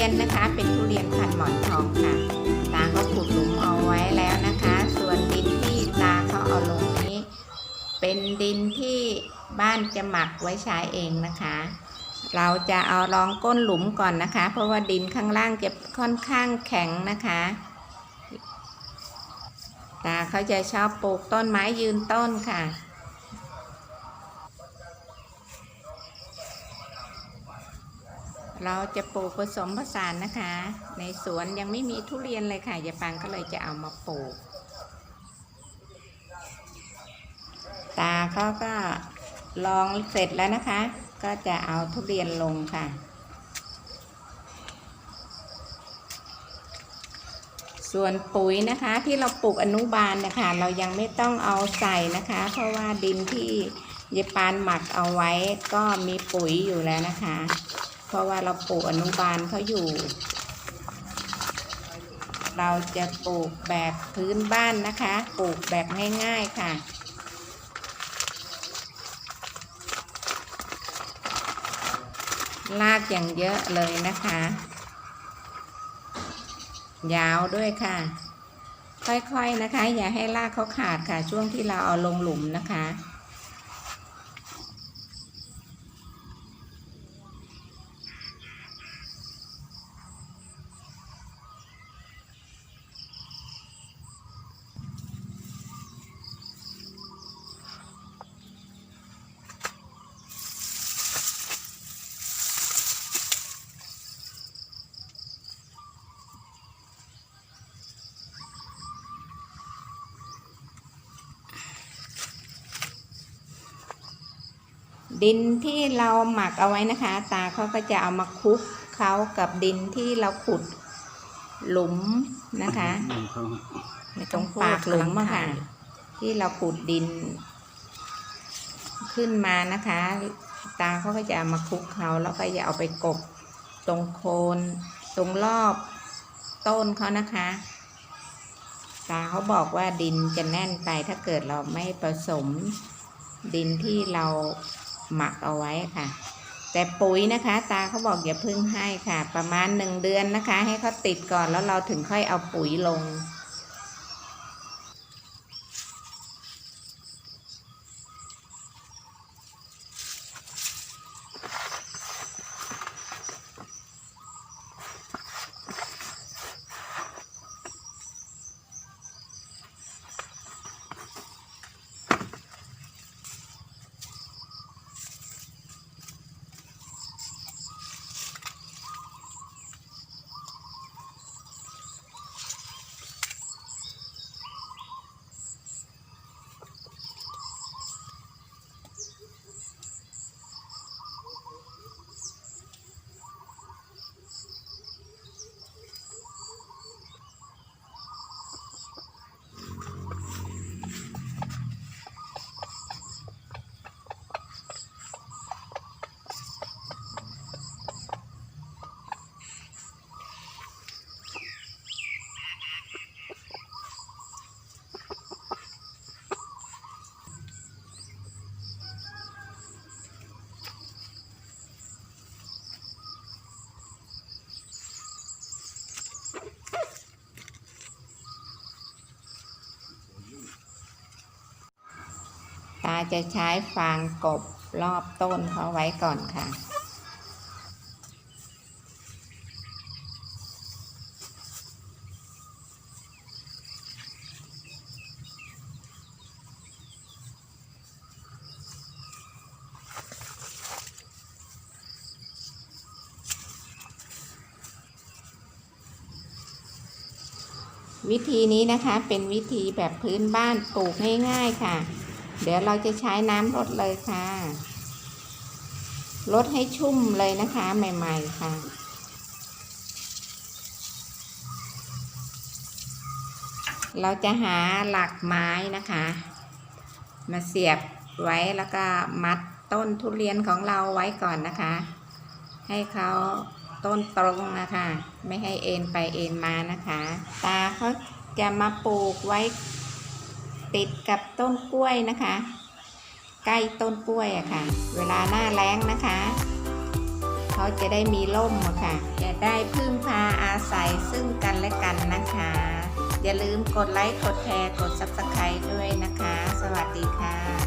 ยนนะคะ เป็นทุเรียนพันหมอนทองค่ะ ตาก็ขุดหลุมเอาไว้แล้วนะคะ ส่วนดินที่ตาเขาเอาลงนี้ เป็นดินที่บ้านจะหมักไว้ใช้เองนะคะ เราจะเอารองก้นหลุมก่อนนะคะ เพราะว่าดินข้างล่างจะค่อนข้างแข็งนะคะ ตาเขาจะชอบปลูกต้นไม้ยืนต้นค่ะ เราจะปลูกผสมผสานนะคะ ในสวนยังไม่มีทุเรียนเลยค่ะยายปังก็เลยจะเอามาปลูก ตาเขาก็ลองเสร็จแล้วนะคะ ก็จะเอาทุเรียนลงค่ะ ส่วนปุ๋ยนะคะที่เราปลูกอนุบาลนะคะ เรายังไม่ต้องเอาใส่นะคะ เพราะว่าดินที่ยายปานหมักเอาไว้ก็มีปุ๋ยอยู่แล้วนะคะ ราะว่าเราปลูกอนุบาลเขาอยู่ เราจะปลูกแบบพื้นบ้านนะคะ ปลูกแบบง่าย ๆค่ะลากอย่างเยอะเลยนะคะ ยาวด้วยค่ะ ค่อยๆนะคะ อย่าให้ลากเขาขาดค่ะ ช่วงที่เราเอาลงหลุมนะคะ ดินที่เราหมักเอาไว้นะคะ ตาเขาก็จะเอามาคลุกเขากับดินที่เราขุดหลุมนะคะตรงปากหลุมอะค่ะ ที่เราขุดดิน ขึ้นมานะคะ ตาเขาก็จะเอามาคลุกเขาแล้วก็จะเอาไปกบตรงโคนตรงรอบต้นเขานะคะ ตาเขาบอกว่าดินจะแน่นไปถ้าเกิดเราไม่ผสมดินที่เรา หมักเอาไว้ค่ะ แต่ปุ๋ยนะคะ ตาเขาบอกอย่าพึ่งให้ค่ะ ประมาณหนึ่งเดือนนะคะ ให้เขาติดก่อนแล้วเราถึงค่อยเอาปุ๋ยลง ตาจะใช้ฟางกบรอบต้นเขาไว้ก่อนค่ะ วิธีนี้นะคะเป็นวิธีแบบพื้นบ้านปลูกง่ายๆค่ะ เดี๋ยวเราจะใช้น้ำรดเลยค่ะลดให้ชุ่มเลยนะคะใหม่ ๆ ค่ะ เราจะหาหลักไม้นะคะ มาเสียบไว้แล้วก็มัดต้นทุเรียนของเราไว้ก่อนนะคะ ให้เขาต้นตรงนะคะ ไม่ให้เอ็นไปเอ็นมานะคะ ตาเขาจะมาปลูกไว้ ติดกับต้นกล้วยนะคะ ใกล้ต้นกล้วยอะค่ะ เวลาหน้าแล้งนะคะ เขาจะได้มีร่มอะค่ะ จะได้พึ่งพาอาศัยซึ่งกันและกันนะคะ อย่าลืมกดไลค์ กดแชร์ กด subscribe ด้วยนะคะ สวัสดีค่ะ